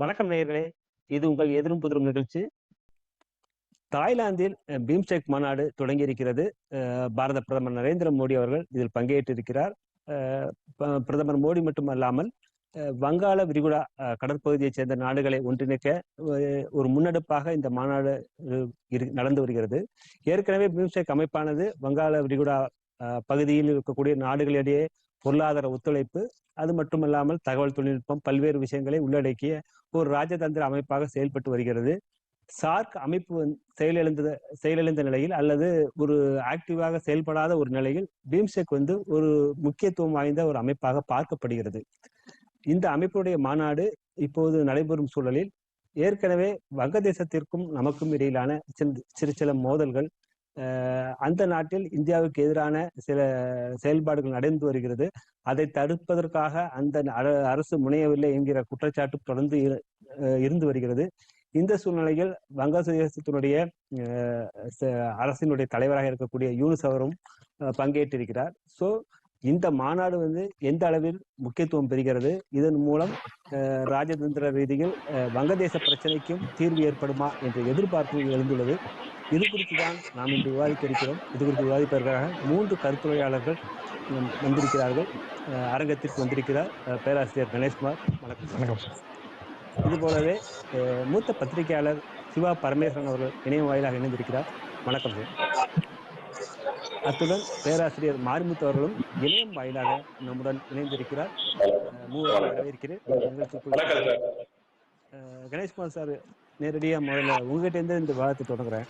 வணக்கம் நேயர்களே. இது உங்கள் எதிரும் புதிரும் நிகழ்ச்சி. தாய்லாந்தில் பீம்ஸ்டெக் மாநாடு தொடங்கி இருக்கிறது பாரத பிரதமர் நரேந்திர மோடி அவர்கள் இதில் பங்கேற்றிருக்கிறார். அஹ், ப- பிரதமர் மோடி மட்டுமல்லாமல் வங்காள விரிகுடா கடற்பகுதியைச் சேர்ந்த நாடுகளை ஒன்றிணைக்க ஒரு முன்னெடுப்பாக இந்த மாநாடு இரு- நடந்து வருகிறது. ஏற்கனவே பீம்ஸ்டெக் அமைப்பானது வங்காள விரிகுடா பகுதியில் இருக்கக்கூடிய நாடுகளிடையே பொருளாதார ஒத்துழைப்பு அது மட்டுமல்லாமல் தகவல் தொழில்நுட்பம் பல்வேறு விஷயங்களை உள்ளடக்கிய ஒரு ராஜதந்திர அமைப்பாக செயல்பட்டு வருகிறது. சார்க் அமைப்பு செயலிழந்த செயலிழந்த நிலையில் அல்லது ஒரு ஆக்டிவாக செயல்படாத ஒரு நிலையில் பீம்செக் வந்து ஒரு முக்கியத்துவம் வாய்ந்த ஒரு அமைப்பாக பார்க்கப்படுகிறது. இந்த அமைப்புடைய மாநாடு இப்போது நடைபெறும் சூழலில் ஏற்கனவே வங்கதேசத்திற்கும் நமக்கும் இடையிலான சிறு சில மோதல்கள் அந்த நாட்டில் இந்தியாவுக்கு எதிரான சில செயல்பாடுகள் நடந்து வருகிறது. அதை தடுப்பதற்காக அந்த அரசு முனையவில்லை என்கிற குற்றச்சாட்டு தொடர்ந்து இரு- அஹ் இருந்து வருகிறது. இந்த சூழ்நிலையில் வங்கதேசத்தினுடைய அஹ், ச- அரசினுடைய தலைவராக இருக்கக்கூடிய யூனிஸ் அவரும் அஹ், பங்கேற்றிருக்கிறார். ஸோ இந்த மாநாடு வந்து எந்த அளவில் முக்கியத்துவம் பெறுகிறது? இதன் மூலம் ராஜதந்திர ரீதியில் அஹ், வங்கதேச பிரச்சனைக்கும் தீர்வு ஏற்படுமா என்ற எதிர்பார்ப்பு எழுந்துள்ளது. இது குறித்து தான் நாம் இன்று விவாதிக்க இருக்கிறோம் இது குறித்து விவாதிப்பதற்காக மூன்று கருத்துரையாளர்கள் வந்திருக்கிறார்கள். அரங்கத்திற்கு வந்திருக்கிறார் பேராசிரியர் கணேஷ்குமார். வணக்கம். வணக்கம் சார். இது போலவே அஹ், மூத்த பத்திரிகையாளர் சிவா பரமேஸ்வரன் அவர்கள் இணையம் வாயிலாக இணைந்திருக்கிறார். வணக்கம் சார். அத்துடன் பேராசிரியர் மாரிமுத்து அவர்களும் இணையம் வாயிலாக நம்முடன் இணைந்திருக்கிறார். அஹ், மூவரை வரவேற்கிறேன். கணேஷ்குமார் சார் நேரடியாக முதல்ல உங்ககிட்ட இருந்து இந்த விவாதத்தை தொடங்குறேன்.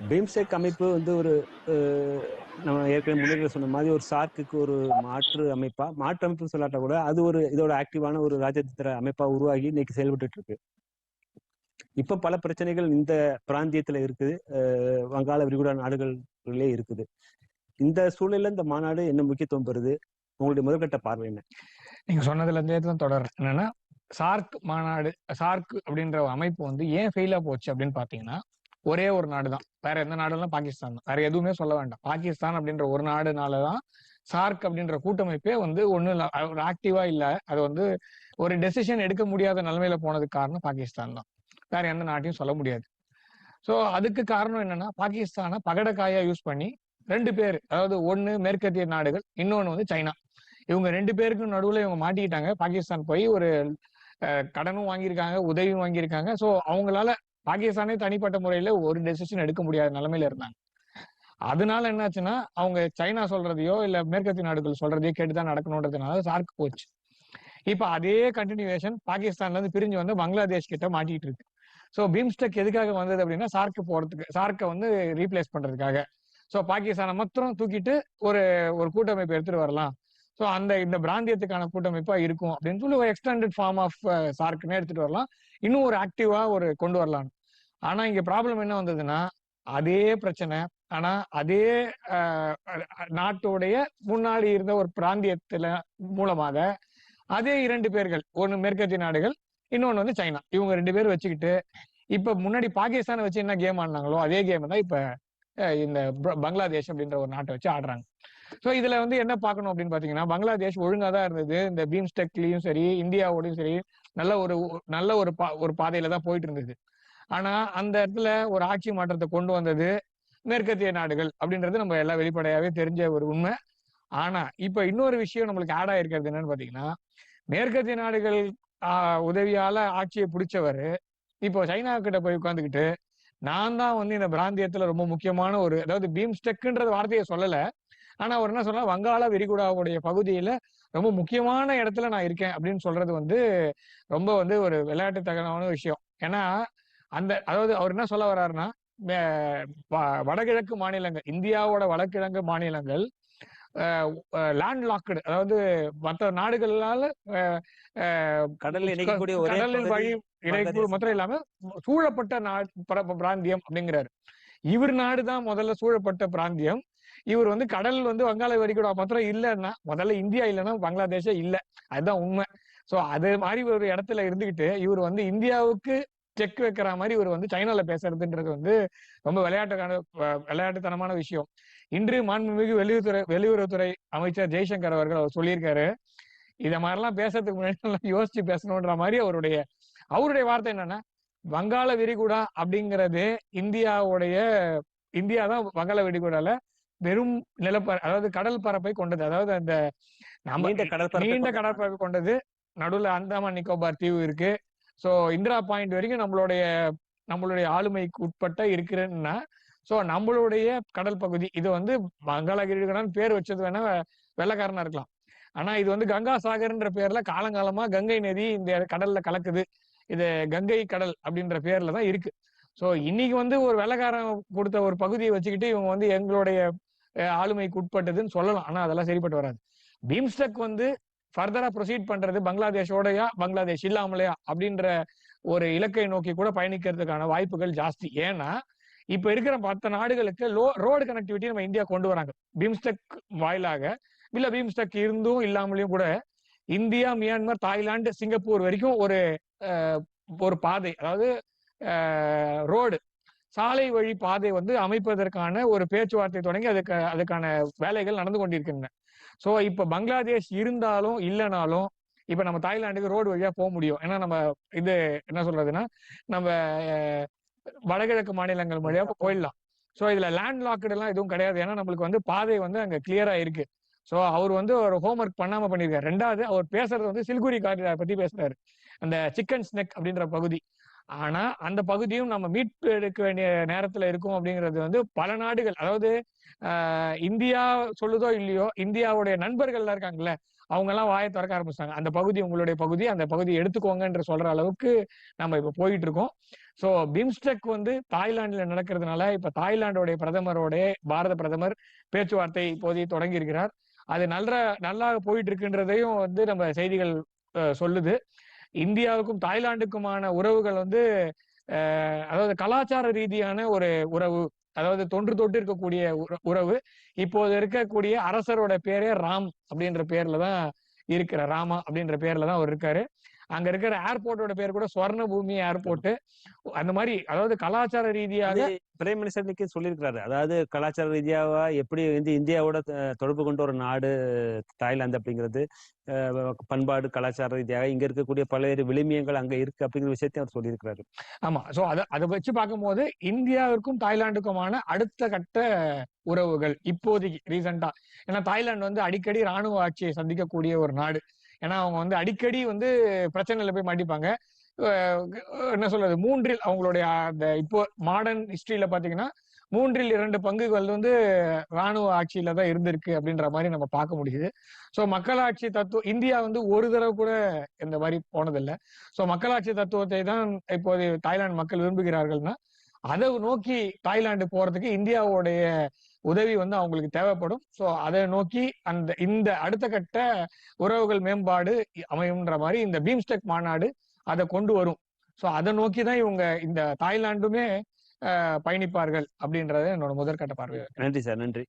பீம்ஸ்டெக் அமைப்பு வந்து ஒரு நம்ம ஏற்கனவே முன்னிலை சொன்ன மாதிரி ஒரு சார்க்குக்கு ஒரு மாற்று அமைப்பா மாற்று அமைப்பு சொல்லாட்டா கூட அது ஒரு இதோட ஆக்டிவான ஒரு ராஜதந்திர அமைப்பா உருவாகி இன்னைக்கு செயல்பட்டு இருக்கு இப்ப பல பிரச்சனைகள் இந்த பிராந்தியத்துல இருக்குது. வங்காள விரிகுடா நாடுகளிலே இருக்குது. இந்த சூழல்ல இந்த மாநாடு என்ன முக்கியத்துவம் பெறுது? உங்களுடைய முதற்கட்ட பார்வை என்ன? நீங்க சொன்னதுல இருந்தே தான் தொடர். என்னன்னா சார்க் மாநாடு சார்க் அப்படின்ற அமைப்பு வந்து ஏன் ஃபெயிலா போச்சு அப்படின்னு பாத்தீங்கன்னா ஒரே ஒரு நாடு தான் வேற எந்த நாடுலாம் பாகிஸ்தான் தான். வேற எதுவுமே சொல்ல வேண்டாம். பாகிஸ்தான் அப்படின்ற ஒரு நாடுனாலதான் சார்க் அப்படின்ற கூட்டமைப்பே வந்து ஒண்ணு இல்ல ஒரு ஆக்டிவா இல்ல. அது வந்து ஒரு டெசிஷன் எடுக்க முடியாத நிலைமையில போனதுக்கு காரணம் பாகிஸ்தான் தான். வேற எந்த நாட்டையும் சொல்ல முடியாது. சோ அதுக்கு காரணம் என்னன்னா பாகிஸ்தானை பகடக்காயா யூஸ் பண்ணி ரெண்டு பேர் அதாவது ஒன்னு மேற்கத்திய நாடுகள் இன்னொன்னு வந்து சைனா. இவங்க ரெண்டு பேருக்கும் நடுவுல இவங்க மாட்டிக்கிட்டாங்க. பாகிஸ்தான் போய் ஒரு கடனும் வாங்கியிருக்காங்க உதவியும் வாங்கியிருக்காங்க. சோ அவங்களால பாகிஸ்தானே தனிப்பட்ட முறையில ஒரு டெசிஷன் எடுக்க முடியாத நிலைமையில இருந்தாங்க. அதனால என்னாச்சுன்னா அவங்க சைனா சொல்றதையோ இல்ல மேற்கத்திய நாடுகள் சொல்றதையோ கேட்டுதான் நடக்கணுன்றதுனால சார்க் போச்சு. இப்ப அதே கண்டினியூவேஷன் பாகிஸ்தான்ல இருந்து பிரிஞ்சு வந்து பங்களாதேஷ் கிட்ட மாட்டிட்டு இருக்கு. சோ பீம்ஸ்டெக் எதுக்காக வந்தது அப்படின்னா சார்க்கு போறதுக்கு சார்க்கை வந்து ரீப்ளேஸ் பண்றதுக்காக. சோ பாகிஸ்தானை மாத்திரம் தூக்கிட்டு ஒரு ஒரு கூட்டமைப்பு எடுத்துட்டு வரலாம். சோ அந்த இந்த பிராந்தியத்துக்கான கூட்டமைப்பா இருக்கும் அப்படின்னு சொல்லி ஒரு எக்ஸ்டெண்டட் ஃபார்ம் ஆஃப் சார்க்குன்னு எடுத்துட்டு வரலாம். இன்னும் ஒரு ஆக்டிவா ஒரு கொண்டு வரலாம் ஆனா இங்க ப்ராப்ளம் என்ன வந்ததுன்னா அதே பிரச்சனை. ஆனா அதே அஹ், நாட்டுடைய முன்னாடி இருந்த ஒரு பிராந்தியத்துல மூலமாக அதே இரண்டு பேர்கள் ஒன்னு மேற்கத்திய நாடுகள் இன்னொன்னு வந்து சைனா. இவங்க ரெண்டு பேரும் வச்சுக்கிட்டு இப்ப முன்னாடி பாகிஸ்தானை வச்சு என்ன கேம் ஆடினாங்களோ அதே கேம் தான் இப்ப அஹ், இந்த பங்களாதேஷ் அப்படின்ற ஒரு நாட்டை வச்சு ஆடுறாங்க. சோ இதுல வந்து என்ன பார்க்கணும் அப்படின்னு பாத்தீங்கன்னா பங்களாதேஷ் ஒழுங்கா தான் இருந்தது. இந்த பீம்ஸ்டெக்லயும் சரி இந்தியாவோடயும் சரி நல்ல ஒரு நல்ல ஒரு பா ஒரு பாதையில தான் போயிட்டு இருந்தது. ஆனா அந்த இடத்துல ஒரு ஆட்சி மாற்றத்தை கொண்டு வந்தது மேற்கத்திய நாடுகள் அப்படின்றது நம்ம எல்லாம் வெளிப்படையாவே தெரிஞ்ச ஒரு உண்மை. ஆனா இப்ப இன்னொரு விஷயம் நம்மளுக்கு ஆட் ஆயிருக்கிறது என்னன்னு பாத்தீங்கன்னா மேற்கத்திய நாடுகள் ஆஹ், உதவியால ஆட்சியை பிடிச்சவர் இப்போ சைனா கிட்ட போய் உட்காந்துக்கிட்டு நான் தான் வந்து இந்த பிராந்தியத்துல ரொம்ப முக்கியமான ஒரு அதாவது பீம்ஸ்டெக்ன்றது வார்த்தையை சொல்லல. ஆனா அவர் என்ன சொன்னா வங்காள விரிகுடாவுடைய பகுதியில ரொம்ப முக்கியமான இடத்துல நான் இருக்கேன் அப்படின்னு சொல்றது வந்து ரொம்ப வந்து ஒரு விளையாட்டுத்தகமான விஷயம். ஏன்னா அந்த அதாவது அவர் என்ன சொல்ல வர்றாருன்னா வடகிழக்கு மாநிலங்கள் இந்தியாவோட வடகிழக்கு மாநிலங்கள் லேண்ட் லாக்டு அதாவது மற்ற நாடுகளால கடல்ல இணைக்கக்கூடிய ஒரே கடலில் வழி இணைப்பு. மாத்திரம் இல்லாம சூழப்பட்ட பிராந்தியம் அப்படிங்கிறாரு. இவர் நாடுதான் முதல்ல சூழப்பட்ட பிராந்தியம். இவர் வந்து கடல் வந்து வங்காள விரிகுடா மாத்திரம் இல்லைன்னா முதல்ல இந்தியா இல்லைன்னா பங்களாதேஷே இல்ல. அதுதான் உண்மை. சோ அது மாதிரி ஒரு இடத்துல இருந்துகிட்டு இவர் வந்து இந்தியாவுக்கு செக் வைக்கிற மாதிரி இவர் வந்து சைனால பேசுறதுன்றது வந்து ரொம்ப விளையாட்டுக்கான விளையாட்டுத்தனமான விஷயம். இன்று மாண்புமிகு வெளியுறவுத்துறை வெளியுறவுத்துறை அமைச்சர் ஜெய்சங்கர் அவர்கள் அவர் சொல்லியிருக்காரு. இத மாதிரிலாம் பேசுறதுக்கு முன்னாடி யோசிச்சு பேசணுன்ற மாதிரி அவருடைய அவருடைய வார்த்தை என்னன்னா வங்காள விரிகுடா அப்படிங்கிறது இந்தியாவுடைய இந்தியா தான் வங்காள விரிகுடால வெறும் நிலப்பர அதாவது கடல் பரப்பை கொண்டது. அதாவது அந்த நம்ம நீண்ட கடற்பரப்பை நீண்ட கடற்பரப்பு கொண்டது. நடுவுல அந்தமான் நிக்கோபார் தீவு இருக்கு. ஸோ இந்திரா பாயிண்ட் வரைக்கும் நம்மளுடைய நம்மளுடைய ஆளுமைக்கு உட்பட்ட இருக்கிறன்னா ஸோ நம்மளுடைய கடல் பகுதி இது வந்து வங்காளகிரிகடான்னு பேர் வச்சது வேணா வெள்ளக்காரனா இருக்கலாம். ஆனா இது வந்து கங்கா சாகர்ன்ற பேர்ல காலங்காலமா கங்கை நதி இந்த கடல்ல கலக்குது. இது கங்கை கடல் அப்படின்ற பேர்ல தான் இருக்கு. ஸோ இன்னைக்கு வந்து ஒரு வெள்ளக்காரன் கொடுத்த ஒரு பகுதியை வச்சுக்கிட்டு இவங்க வந்து எங்களுடைய ஆளுமைக்கு உட்பட்டதுன்னு சொல்லலாம். ஆனா அதெல்லாம் சரிப்பட்டு வராது. பீம்ஸ்டெக் வந்து ஃபர்தரா ப்ரொசீட் பண்றது பங்களாதேஷோடயா பங்களாதேஷ் இல்லாமலையா அப்படின்ற ஒரு இலக்கை நோக்கி கூட பயணிக்கிறதுக்கான வாய்ப்புகள் ஜாஸ்தி. ஏன்னா இப்ப இருக்கிற மற்ற நாடுகளுக்கு லோ ரோடு கனெக்டிவிட்டி நம்ம இந்தியா கொண்டு வராங்க. பீம்ஸ்டெக் வாயிலாக இல்ல பீம்ஸ்டெக் இருந்தும் இல்லாமலையும் கூட இந்தியா மியான்மர் தாய்லாந்து சிங்கப்பூர் வரைக்கும் ஒரு ஒரு பாதை அதாவது ரோடு சாலை வழி பாதை வந்து அமைப்பதற்கான ஒரு பேச்சுவார்த்தை தொடங்கி அதுக்கு அதுக்கான வேலைகள் நடந்து கொண்டிருக்கின்றன. சோ இப்ப பங்களாதேஷ் இருந்தாலும் இல்லைனாலும் இப்ப நம்ம தாய்லாந்துக்கு ரோடு வழியா போக முடியும். ஏன்னா நம்ம இது என்ன சொல்றதுன்னா நம்ம வடகிழக்கு மாநிலங்கள் வழியா போயிடலாம். சோ இதுல லேண்ட் லாக்டு எல்லாம் எதுவும் கிடையாது. ஏன்னா நம்மளுக்கு வந்து பாதை வந்து அங்க கிளியரா இருக்கு சோ அவர் வந்து ஒரு ஹோம்ஒர்க் பண்ணாம பண்ணிருக்காரு ரெண்டாவது அவர் பேசுறது வந்து சில்குரி காரிடார் பத்தி பேசுறாரு. அந்த சிக்கன் ஸ்னெக் அப்படின்ற பகுதி. ஆனா அந்த பகுதியும் நம்ம மீட்பு எடுக்க வேண்டிய நேரத்துல இருக்கும் அப்படிங்கிறது வந்து பல நாடுகள் அதாவது ஆஹ் இந்தியா சொல்லுதோ இல்லையோ இந்தியாவுடைய நண்பர்கள் எல்லாம் இருக்காங்கல்ல அவங்க எல்லாம் வாயை திறக்க ஆரம்பிச்சாங்க அந்த பகுதி உங்களுடைய பகுதி அந்த பகுதியை எடுத்துக்கோங்கன்ற சொல்ற அளவுக்கு நம்ம இப்ப போயிட்டு இருக்கோம் சோ பிம்ஸ்டெக் வந்து தாய்லாந்துல நடக்கிறதுனால இப்ப தாய்லாண்டோடைய பிரதமரோட பாரத பிரதமர் பேச்சுவார்த்தை இப்போதைய தொடங்கி இருக்கிறார் அது நல்ல நல்லா போயிட்டு இருக்குன்றதையும் வந்து நம்ம செய்திகள் அஹ், சொல்லுது. இந்தியாவுக்கும் தாய்லாந்துக்குமான உறவுகள் வந்து அதாவது கலாச்சார ரீதியான ஒரு உறவு அதாவது தொன்று தொட்டு இருக்கக்கூடிய உறவு. இப்போது இருக்கக்கூடிய அரசரோட பேரே ராம் அப்படின்ற பேர்ல தான் இருக்கிற ராமா அப்படின்ற பேர்ல தான் அவர் இருக்காரு. அங்க இருக்கிற ஏர்போர்ட்டோட பேர் கூட ஸ்வர்ண பூமி ஏர்போர்ட் அந்த மாதிரி அதாவது கலாச்சார ரீதியாக பிரைம் மினிஸ்டர் சொல்லியிருக்கிறாரு. அதாவது கலாச்சார ரீதியாவா எப்படி வந்து இந்தியாவோட தொடர்பு கொண்ட ஒரு நாடு தாய்லாந்து அப்படிங்கிறது பண்பாடு கலாச்சார ரீதியாக இங்க இருக்கக்கூடிய பல்வேறு விளிமியங்கள் அங்க இருக்கு அப்படிங்கிற விஷயத்தையும் அவர் சொல்லியிருக்கிறாரு. ஆமா. சோ அத அதை வச்சு பார்க்கும்போது இந்தியாவிற்கும் தாய்லாந்துக்குமான அடுத்த கட்ட உறவுகள் இப்போதைக்கு ரீசெண்டா ஏன்னா தாய்லாந்து வந்து அடிக்கடி ராணுவ ஆட்சியை சந்திக்கக்கூடிய ஒரு நாடு. ஏன்னா அவங்க வந்து அடிக்கடி வந்து பிரச்சனையில போய் மாட்டிப்பாங்க. என்ன சொல்றது? மூன்றில் அவங்களுடைய அந்த இப்போ மாடர்ன் ஹிஸ்டரியில பாத்தீங்கன்னா மூன்றில் இரண்டு பங்குகள் வந்து ராணுவ ஆட்சியில தான் இருந்திருக்கு அப்படின்ற மாதிரி நம்ம பார்க்க முடியுது. ஸோ மக்களாட்சி தத்துவம் இந்தியா வந்து ஒரு தடவை கூட இந்த மாதிரி போனதில்லை. ஸோ மக்களாட்சி தத்துவத்தை தான் இப்போது தாய்லாந்து மக்கள் விரும்புகிறார்கள்னா அதை நோக்கி தாய்லாந்து போறதுக்கு இந்தியாவுடைய உதவி வந்து அவங்களுக்கு தேவைப்படும். ஸோ அதை நோக்கி அந்த இந்த அடுத்த கட்ட உறவுகள் மேம்பாடு அமையும்ன்ற மாதிரி இந்த பீம்ஸ்டெக் மாநாடு அதை கொண்டு வரும். ஸோ அதை நோக்கி தான் இவங்க இந்த தாய்லாந்துமே பயணிப்பார்கள் அப்படின்றது என்னோட முதற்கட்ட பார்வை. நன்றி சார் நன்றி.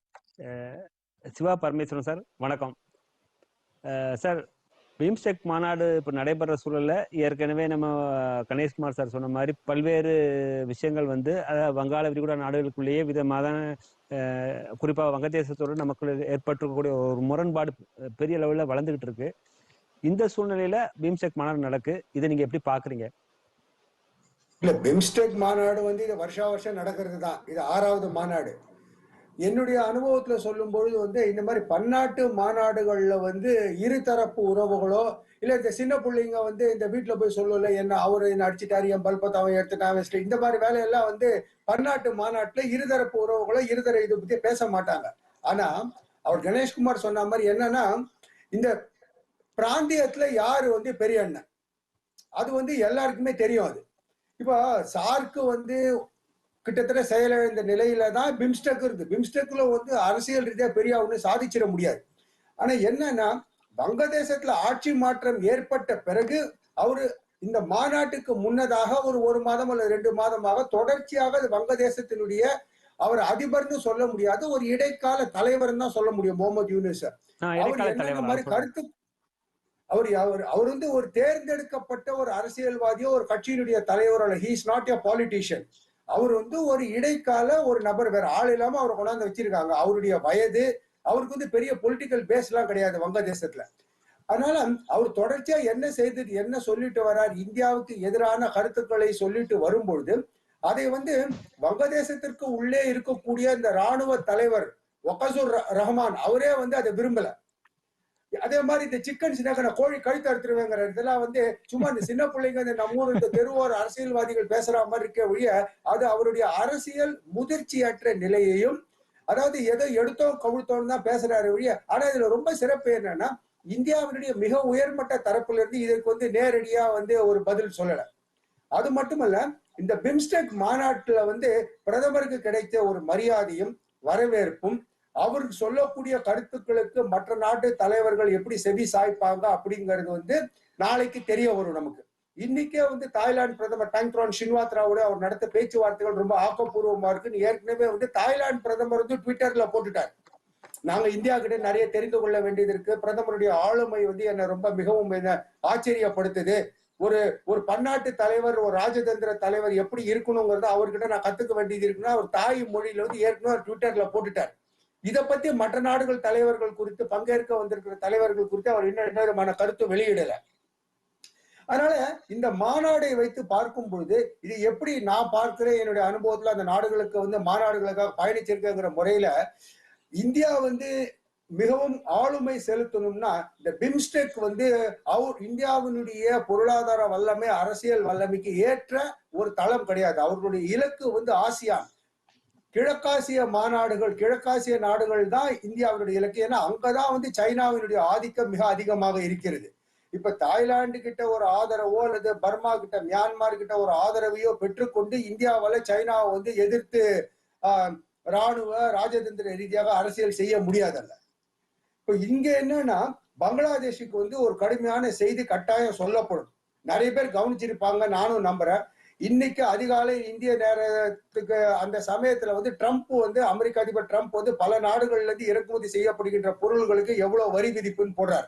சிவா பரமேஸ்வரன் சார் வணக்கம். சார் பிம்ஸ்டெக் மாநாடு இப்போ நடைபெற சூழல்ல. ஏற்கனவே நம்ம கணேஷ்குமார் சார் சொன்ன மாதிரி பல்வேறு விஷயங்கள் வந்து அதாவது வங்காள விரிகுடா நாடுகளுக்குள்ளேயே விதமாக குறிப்பாக வங்கதேசத்தோடு நமக்கு ஏற்பட்டிருக்கக்கூடிய ஒரு முரண்பாடு பெரிய அளவில் வளர்ந்துகிட்டு இருக்கு. இந்த சூழ்நிலையில பிம்ஸ்டெக் மாநாடு நடக்கு. இதை நீங்க எப்படி பாக்குறீங்க? இல்ல பிம்ஸ்டெக் மாநாடு வந்து இது வருஷா வருஷம் நடக்கிறது தான் இது ஆறாவது மாநாடு. என்னுடைய அனுபவத்துல சொல்லும் பொழுது வந்து இந்த மாதிரி பன்னாட்டு மாநாடுகள்ல வந்து இருதரப்பு உறவுகளோ இல்ல இந்த சின்ன பிள்ளைங்க வந்து இந்த வீட்டுல போய் சொல்லல என்ன அவரு என்ன அடிச்சுட்டாரு என் பல்பத்தை அவன் எடுத்துட்டான் இந்த மாதிரி வேலையெல்லாம் வந்து பன்னாட்டு மாநாட்டுல இருதரப்பு உறவுகளோ இருதர இதை பத்தி பேச மாட்டாங்க. ஆனா அவர் கணேஷ்குமார் சொன்ன மாதிரி என்னன்னா இந்த பிராந்தியத்துல யாரு வந்து பெரிய அண்ணன்? அது வந்து எல்லாருக்குமே தெரியும் அது. இப்போ சார்க்கு வந்து கிட்டத்தட்ட செயலிழந்த நிலையில தான் பிம்ஸ்டெக் இருக்கு பிம்ஸ்டெக்ல வந்து அரசியல் ரீதியா பெரிய ஒண்ணு சாதிச்சிட முடியாது. ஆனா என்னன்னா வங்கதேசத்துல ஆட்சி மாற்றம் ஏற்பட்ட பிறகு அவரு இந்த மாநாட்டுக்கு முன்னதாக ஒரு ஒரு மாதம் அல்லது ரெண்டு மாதமாக தொடர்ச்சியாக அது வங்கதேசத்தினுடைய அவர் அதிபர்னு சொல்ல முடியாது. ஒரு இடைக்கால தலைவர் தான் சொல்ல முடியும் முகமது யூனிஸ். அவர் மாதிரி கருத்து அவர் அவர் அவர் வந்து ஒரு தேர்ந்தெடுக்கப்பட்ட ஒரு அரசியல்வாதியோ ஒரு கட்சியினுடைய தலைவர் அல்ல. ஹீஸ் நாட் எ பாலிட்டிஷியன் அவர் வந்து ஒரு இடைக்கால ஒரு நபர் வேற. ஆள் இல்லாம அவரை கொண்டாந்து வச்சிருக்காங்க. அவருடைய வயது அவருக்கு வந்து பெரிய பொலிட்டிக்கல் பேஸ் எல்லாம் கிடையாது வங்கதேசத்துல. அதனால அவர் தொடர்ச்சியா என்ன செய்து என்ன சொல்லிட்டு வர்றார் இந்தியாவுக்கு எதிரான கருத்துக்களை சொல்லிட்டு வரும்பொழுது அதை வந்து வங்கதேசத்திற்கு உள்ளே இருக்கக்கூடிய இந்த ராணுவ தலைவர் ஒகசூர் ர- ரஹ்மான் அவரே வந்து அதை விரும்பல. அதே மாதிரி இந்த சிக்கன் சின்ன கோழி கழுத்து அறுத்துருவேங்கிற இதெல்லாம் வந்து சும்மா இந்த சின்ன பிள்ளைங்க இந்த நம்ம ஊர் இந்த தெருவோர் அரசியல்வாதிகள் பேசுற மாதிரி இருக்க ஒழிய அது அவருடைய அரசியல் முதிர்ச்சியற்ற நிலையையும் அதாவது எதை எடுத்தோம் கவிழ்த்தோம் தான் பேசுறாரு ஒழிய ஆனா இதுல ரொம்ப சிறப்பு என்னன்னா இந்தியாவினுடைய மிக உயர்மட்ட தரப்புல இருந்து இதற்கு வந்து நேரடியா வந்து ஒரு பதில் சொல்லல. அது மட்டுமல்ல இந்த பிம்ஸ்டெக் மாநாட்டுல வந்து பிரதமருக்கு கிடைத்த ஒரு மரியாதையும் வரவேற்பும் அவருக்கு சொல்லக்கூடிய கருத்துக்களுக்கு மற்ற நாட்டு தலைவர்கள் எப்படி செவி சாய்ப்பாங்க அப்படிங்கிறது வந்து நாளைக்கு தெரிய வரும் நமக்கு. இன்னைக்கே வந்து தாய்லாந்து பிரதமர் டங்க்ரான் ஷின்வாத்ராவோட அவர் நடத்த பேச்சுவார்த்தைகள் ரொம்ப ஆக்கப்பூர்வமா இருக்குன்னு ஏற்கனவே வந்து தாய்லாந்து பிரதமர் வந்து ட்விட்டர்ல போட்டுட்டார். நாங்க இந்தியா கிட்ட நிறைய தெரிந்து கொள்ள வேண்டியது இருக்கு. பிரதமருடைய ஆளுமை வந்து என்னை ரொம்ப மிகவும் என்ன ஆச்சரியப்படுத்துது. ஒரு ஒரு பன்னாட்டு தலைவர் ஒரு ராஜதந்திர தலைவர் எப்படி இருக்கணுங்கிறத அவர்கிட்ட நான் கத்துக்க வேண்டியது இருக்குன்னா அவர் தாய் மொழியில வந்து ஏற்கனவே ட்விட்டர்ல போட்டுட்டார். இதை பத்தி மற்ற நாடுகள் தலைவர்கள் குறித்து பங்கேற்க வந்திருக்கிற தலைவர்கள் குறித்து அவர் இன்னும் என்ன விதமான கருத்து வெளியிடல. அதனால இந்த மாநாடை வைத்து பார்க்கும் பொழுது இது எப்படி நான் பார்க்கிறேன் என்னுடைய அனுபவத்துல அந்த நாடுகளுக்கு வந்து மாநாடுகளுக்காக பயணிச்சிருக்கேங்கிற முறையில இந்தியா வந்து மிகவும் ஆளுமை செலுத்தணும்னா இந்த பிம்ஸ்டெக் வந்து அவர் இந்தியாவினுடைய பொருளாதார வல்லமை அரசியல் வல்லமைக்கு ஏற்ற ஒரு தளம் கிடையாது. அவர்களுடைய இலக்கு வந்து ஆசியான். கிழக்காசிய மாநாடுகள் கிழக்காசிய நாடுகள் தான் இந்தியாவினுடைய இலக்கு. ஏன்னா அங்கதான் வந்து சைனாவினுடைய ஆதிக்கம் மிக அதிகமாக இருக்கிறது. இப்ப தாய்லாந்து கிட்ட ஒரு ஆதரவோ அல்லது பர்மா கிட்ட மியான்மார் கிட்ட ஒரு ஆதரவையோ பெற்றுக்கொண்டு இந்தியாவால சைனாவை வந்து எதிர்த்து ஆஹ், ராணுவ ராஜதந்திர ரீதியாக அரசியல் செய்ய முடியாதல்ல. இப்ப இங்க என்னன்னா பங்களாதேஷுக்கு வந்து ஒரு கடுமையான செய்தி கட்டாயம் சொல்லப்படும். நிறைய பேர் கவனிச்சிருப்பாங்க நானும் நம்புறேன். இன்னைக்கு அதிகாலை இந்திய நேரத்துக்கு அந்த சமயத்துல வந்து ட்ரம்ப் வந்து அமெரிக்க அதிபர் ட்ரம்ப் வந்து பல நாடுகள்ல இருந்து இறக்குமதி செய்யப்படுகின்ற பொருள்களுக்கு எவ்வளவு வரி விதிப்புன்னு போடுறார்.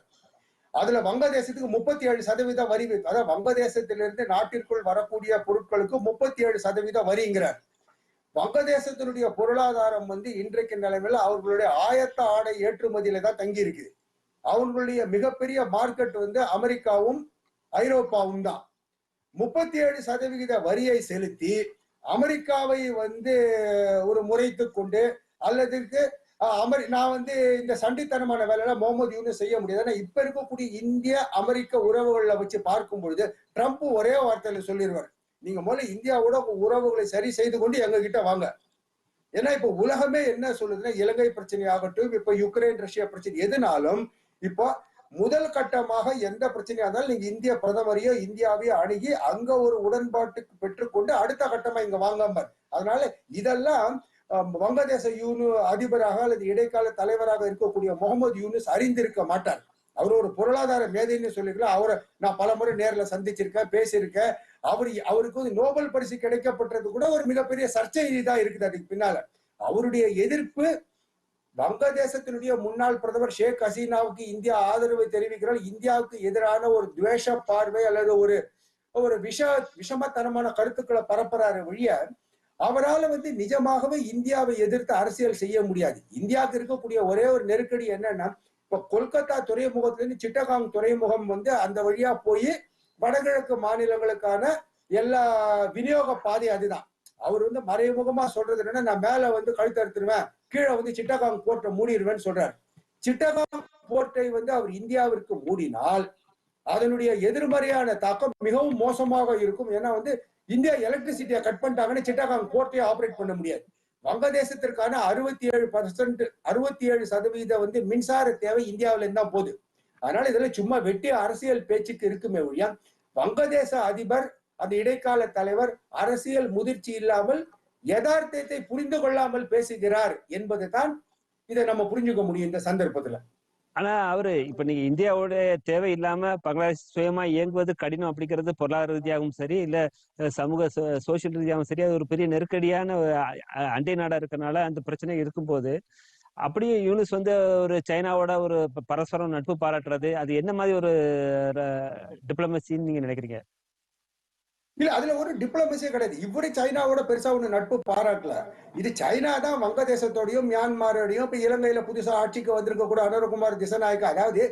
அதுல வங்கதேசத்துக்கு முப்பத்தி ஏழு சதவீத வரி அதாவது வங்கதேசத்திலிருந்து நாட்டிற்குள் வரக்கூடிய பொருட்களுக்கு முப்பத்தி ஏழு சதவீத வரிங்கிறார். வங்கதேசத்தினுடைய பொருளாதாரம் வந்து இன்றைக்கு நிலைமையில அவர்களுடைய ஆயத்த ஆடை ஏற்றுமதியில தான் தங்கி இருக்குது அவர்களுடைய மிகப்பெரிய மார்க்கெட் வந்து அமெரிக்காவும் ஐரோப்பாவும் தான். முப்பத்தி ஏழு சதவிகித வரியை செலுத்தி அமெரிக்காவை வந்து ஒரு முறைத்து கொண்டு அல்லதுக்கு அமெரி நான் வந்து இந்த சண்டித்தனமான வேலையில முகமது யூனு செய்ய முடியாது. ஏன்னா இப்ப இருக்கக்கூடிய இந்திய அமெரிக்க உறவுகளை வச்சு பார்க்கும் பொழுது ட்ரம்ப் ஒரே வார்த்தையில சொல்லிடுவார் நீங்க முதல்ல இந்தியாவோட உறவுகளை சரி செய்து கொண்டு எங்க கிட்ட வாங்க. ஏன்னா இப்ப உலகமே என்ன சொல்லுதுன்னா இலங்கை பிரச்சனை ஆகட்டும் இப்ப யுக்ரைன் ரஷ்யா பிரச்சனை எதுனாலும் இப்போ முதல் கட்டமாக எந்த பிரச்சனையா இருந்தாலும் நீங்க இந்திய பிரதமரையோ இந்தியாவையோ அணுகி அங்க ஒரு உடன்பாட்டுக்கு பெற்றுக்கொண்டு அடுத்த கட்டமா இங்க வாங்காமல் அதனால இதெல்லாம் வங்கதேச யூனு அதிபராக அல்லது இடைக்கால தலைவராக இருக்கக்கூடிய முகமது யூனுஸ் அறிந்திருக்க மாட்டார். அவர் ஒரு பொருளாதார மேதைன்னு சொல்லிக்கலாம் அவரை நான் பல முறை நேரில் சந்திச்சிருக்கேன் பேசியிருக்கேன். அவர் அவருக்கு வந்து நோபல் பரிசு கிடைக்கப்பட்டது கூட ஒரு மிகப்பெரிய சர்ச்சை தான் இருக்குது அதுக்கு பின்னால. அவருடைய எதிர்ப்பு வங்கதேசத்தினுடைய முன்னாள் பிரதமர் ஷேக் ஹசீனாவுக்கு இந்தியா ஆதரவை தெரிவிக்கிறால் இந்தியாவுக்கு எதிரான ஒரு துவேஷ பார்வை அல்லது ஒரு ஒரு விஷ விஷமத்தனமான கருத்துக்களை பரப்புறாரு ஒழிய அவரால் வந்து நிஜமாகவே இந்தியாவை எதிர்த்து அரசியல் செய்ய முடியாது. இந்தியாவுக்கு இருக்கக்கூடிய ஒரே ஒரு நெருக்கடி என்னன்னா இப்ப கொல்கத்தா துறைமுகத்திலிருந்து சிட்டகாங் துறைமுகம் வந்து அந்த வழியா போய் வடகிழக்கு மாநிலங்களுக்கான எல்லா விநியோக பாதை அதுதான். அவர் வந்து மறைமுகமா சொல்றது என்னன்னா நான் மேல வந்து கழுத்தறுத்துருவேன் கீழே வந்து சிட்டகாங் போர்ட்டை மூடிடுவேன்னு சொல்றாரு. சிட்டகாங் போர்ட்டை வந்து அவர் இந்தியாவிற்கு மூடினால் அதனுடைய எதிர்மறையான தாக்கம் மிகவும் மோசமாக இருக்கும். ஏன்னா வந்து இந்தியா எலக்ட்ரிசிட்டியை கட் பண்ணிட்டாங்கன்னா சிட்டகாங் போர்ட்டையே ஆப்ரேட் பண்ண முடியாது. வங்கதேசத்திற்கான அறுபத்தி ஏழு பர்சன்ட் அறுபத்தி ஏழு சதவீத வந்து மின்சார தேவை இந்தியாவில இருந்தா போகுது அதனால இதெல்லாம் சும்மா வெட்டி அரசியல் பேச்சுக்கு இருக்குமே ஒழிய வங்கதேச அதிபர் அந்த இடைக்கால தலைவர் அரசியல் முதிர்ச்சி இல்லாமல் யதார்த்தத்தை புரிந்து கொள்ளாமல் பேசுகிறார் என்பதுதான் இதை நம்ம புரிஞ்சுக்க முடியும் இந்த சந்தர்ப்பத்துல. ஆனா அவரு இப்ப நீங்க இந்தியாவோட தேவை இல்லாம பங்களாதேஷ் சுயமா இயங்குவது கடினம் அப்படிங்கிறது பொருளாதார ரீதியாகவும் சரி இல்ல சமூக சோசியல் ரீதியாகவும் சரி அது ஒரு பெரிய நெருக்கடியான அண்டை நாடா இருக்கனால அந்த பிரச்சனை இருக்கும்போது அப்படியே யூனிஸ் வந்து ஒரு சைனாவோட ஒரு பரஸ்பரம் நட்பு பாராட்டுறது அது என்ன மாதிரி ஒரு டிப்ளமசின்னு நீங்க நினைக்கிறீங்க? இல்ல அதுல ஒரு டிப்ளமசியே கிடையாது. இவரு சைனாவோட பெருசா ஒண்ணு நட்பு பாராட்டல. இது சைனா தான் வங்கதேசத்தோடையும் மியான்மாரோடையும் இப்ப இலங்கையில புதுசா ஆட்சிக்கு வந்திருக்க கூட அனுரகுமார் திசநாயக்கா. அதாவது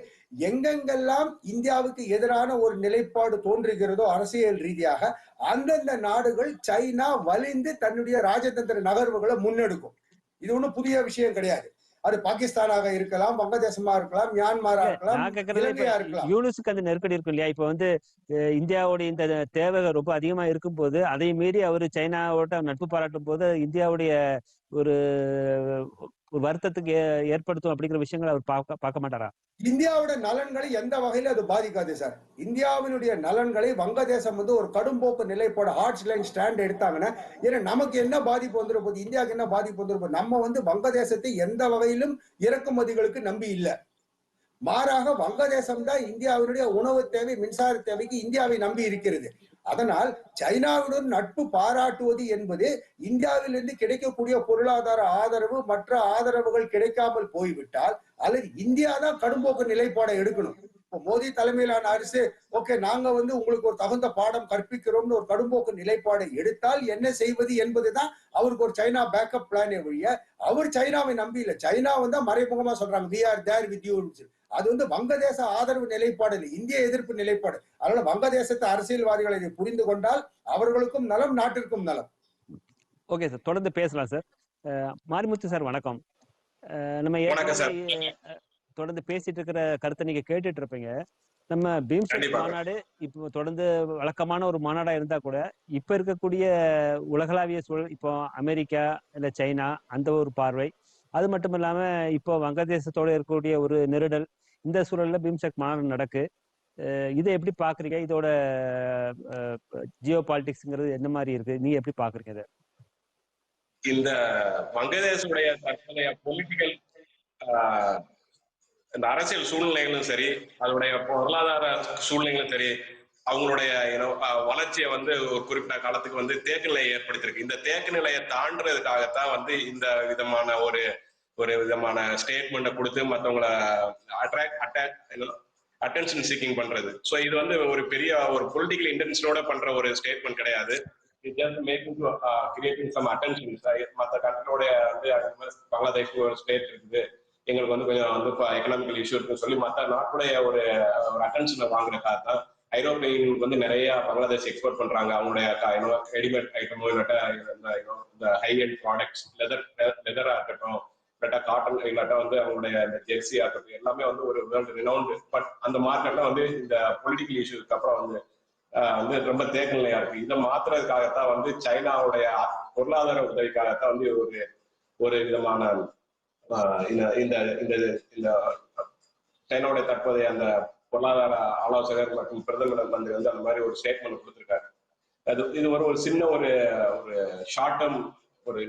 எங்கெங்கெல்லாம் இந்தியாவுக்கு எதிரான ஒரு நிலைப்பாடு தோன்றுகிறதோ அரசியல் ரீதியாக அந்தந்த நாடுகள் சைனா வலிந்து தன்னுடைய ராஜதந்திர நகர்வுகளை முன்னெடுக்கும். இது ஒண்ணும் புதிய விஷயம் கிடையாது. அது பாகிஸ்தானாக இருக்கலாம் வங்கதேசமா இருக்கலாம் மியான்மரா இருக்கலாம் யூனிஸுக்கு அந்த நெருக்கடி இருக்கும் இல்லையா? இப்ப வந்து இந்தியாவுடைய இந்த தேவை ரொம்ப அதிகமா இருக்கும் போது அதை மீறி அவர் சைனாவோட நட்பு பாராட்டும் போது இந்தியாவுடைய ஒரு ஒரு வருத்தத்துக்கு ஏற்படுத்தும் அப்படிங்கிற விஷயங்களை அவர் பார்க்க பார்க்க மாட்டாரா? இந்தியாவோட நலன்களை எந்த வகையில அது பாதிக்காது சார். இந்தியாவினுடைய நலன்களை வங்கதேசம் வந்து ஒரு கடும்போக்கு நிலைப்போட ஹார்ட்ஸ் லைன் ஸ்டாண்ட் எடுத்தாங்கன்னா ஏன்னா நமக்கு என்ன பாதிப்பு வந்துடும் போது இந்தியாவுக்கு என்ன பாதிப்பு வந்துடும் போது நம்ம வந்து வங்கதேசத்தை எந்த வகையிலும் இறக்குமதிகளுக்கு நம்பி இல்லை. மாறாக வங்கதேசம் தான் இந்தியாவினுடைய உணவு தேவை மின்சார தேவைக்கு இந்தியாவை நம்பி இருக்கிறது. அதனால் சைனாவுடன் நட்பு பாராட்டுவது என்பது இந்தியாவிலிருந்து கிடைக்கக்கூடிய பொருளாதார ஆதரவு மற்ற ஆதரவுகள் கிடைக்காமல் போய்விட்டால் அல்லது இந்தியா தான் கடும்போக்கு நிலைப்பாடை எடுக்கணும். இப்போ மோடி தலைமையிலான அரசு ஓகே நாங்க வந்து உங்களுக்கு ஒரு தகுந்த பாடம் கற்பிக்கிறோம்னு ஒரு கடும்போக்கு நிலைப்பாடை எடுத்தால் என்ன செய்வது என்பதுதான் அவருக்கு ஒரு சைனா பேக்கப் பிளானே ஒழிய அவர் சைனாவை நம்பி இல்லை. சைனா வந்து மறைமுகமா சொல்றாங்க we are there with you அது வந்து வங்கதேச ஆதரவு நிலைப்பாடு இல்லை இந்திய எதிர்ப்பு நிலைப்பாடு. அதனால வங்கதேசத்து அரசியல்வாதிகள் இதை புரிந்து கொண்டால் அவர்களுக்கும் நலம் நாட்டிற்கும் நலம். ஓகே சார் தொடர்ந்து பேசலாம் சார். மாரிமுத்து சார் வணக்கம். அஹ், நம்ம தொடர்ந்து பேசிட்டு இருக்கிற கருத்தை நீங்க கேட்டுட்டு இருப்பீங்க. நம்ம பீம்ஸ்டெக். மாநாடு இப்போ தொடர்ந்து வழக்கமான ஒரு மாநாடா இருந்தா கூட இப்ப இருக்கக்கூடிய உலகளாவிய சூழல் இப்போ அமெரிக்கா இல்ல சைனா அந்த ஒரு பார்வை அது மட்டும் இல்லாம இப்போ வங்கதேசத்தோட இருக்கக்கூடிய ஒரு நெருடல் இந்த சூழல்ல பீம்ஸ்டெக் மாநாடு நடக்கு. இதை எப்படி பாக்குறீங்க? இதோட ஜியோ பாலிடிக்ஸ்ங்கிறது என்ன மாதிரி இருக்கு? நீங்க எப்படி பாக்குறீங்க இதை? இந்த வங்கதேசுடைய தற்போதைய பொலிட்டிக்கல் இந்த அரசியல் சூழ்நிலைகளும் சரி அதனுடைய பொருளாதார சூழ்நிலைகளும் சரி அவங்களுடைய வளர்ச்சியை வந்து ஒரு குறிப்பிட்ட காலத்துக்கு வந்து தேக்க நிலையை ஏற்படுத்தியிருக்கு. இந்த தேக்க நிலையை தாண்டுறதுக்காகத்தான் வந்து இந்த விதமான ஒரு ஒரு விதமான ஸ்டேட்மெண்ட்டை கொடுத்து மற்றவங்கள அட்ராக்ட் அட்டாக் அட்டென்ஷன் சீக்கிங் பண்றது. ஸோ இது வந்து ஒரு பெரிய ஒரு பொலிட்டிக்கல் இன்டென்ஷனோட பண்ற ஒரு ஸ்டேட்மெண்ட் கிடையாது. Just making creating some attention மற்ற கண்ட்ரியோட வந்து பங்களாதேஷ் ஒரு ஸ்டேட் இருக்குது. எங்களுக்கு வந்து கொஞ்சம் வந்து இப்போ எக்கனாமிக்கல் இஷ்யூ இருக்குன்னு சொல்லி மற்ற நாட்டுடைய ஒரு ஒரு அட்டென்ஷனை வாங்குறதுக்காக தான் ஐரோப்பியர்களுக்கு வந்து நிறைய பங்களாதேஷ் எக்ஸ்போர்ட் பண்றாங்க. அவங்களுடைய ரெடிமேட் ஐட்டமோ இல்லாட்டா இந்த இந்த ஹை எண்ட் ப்ராடக்ட்ஸ் லெதர் லெதரா இருக்கட்டும் இல்லாட்டா காட்டன் இல்லாட்டா வந்து அவங்களுடைய இந்த ஜெர்சியா இருக்கட்டும் எல்லாமே வந்து ஒரு வேர்ல்டு ரினவுண்டு பட் அந்த மார்க்கெட்ல வந்து இந்த பொலிட்டிக்கல் இஷ்யூக்கு அப்புறம் வந்து ஆஹ் வந்து ரொம்ப தேக்க நிலையா இருக்கு. இதை மாத்துறதுக்காகத்தான் வந்து சைனாவுடைய பொருளாதார உதவிக்காகத்தான் வந்து ஒரு ஒரு விதமான ஆஹ் இந்த இந்த இந்த இந்த சைனாவுடைய தற்போதைய அந்த பொருளாதார ஆலோசகர் மற்றும் பிரதமர் மந்திரி வந்து அந்த மாதிரி ஒரு ஸ்டேட்மெண்ட் கொடுத்துருக்காரு. அது இது ஒரு ஒரு சின்ன ஒரு ஒரு ஷார்ட் டேர்ம் ஒரு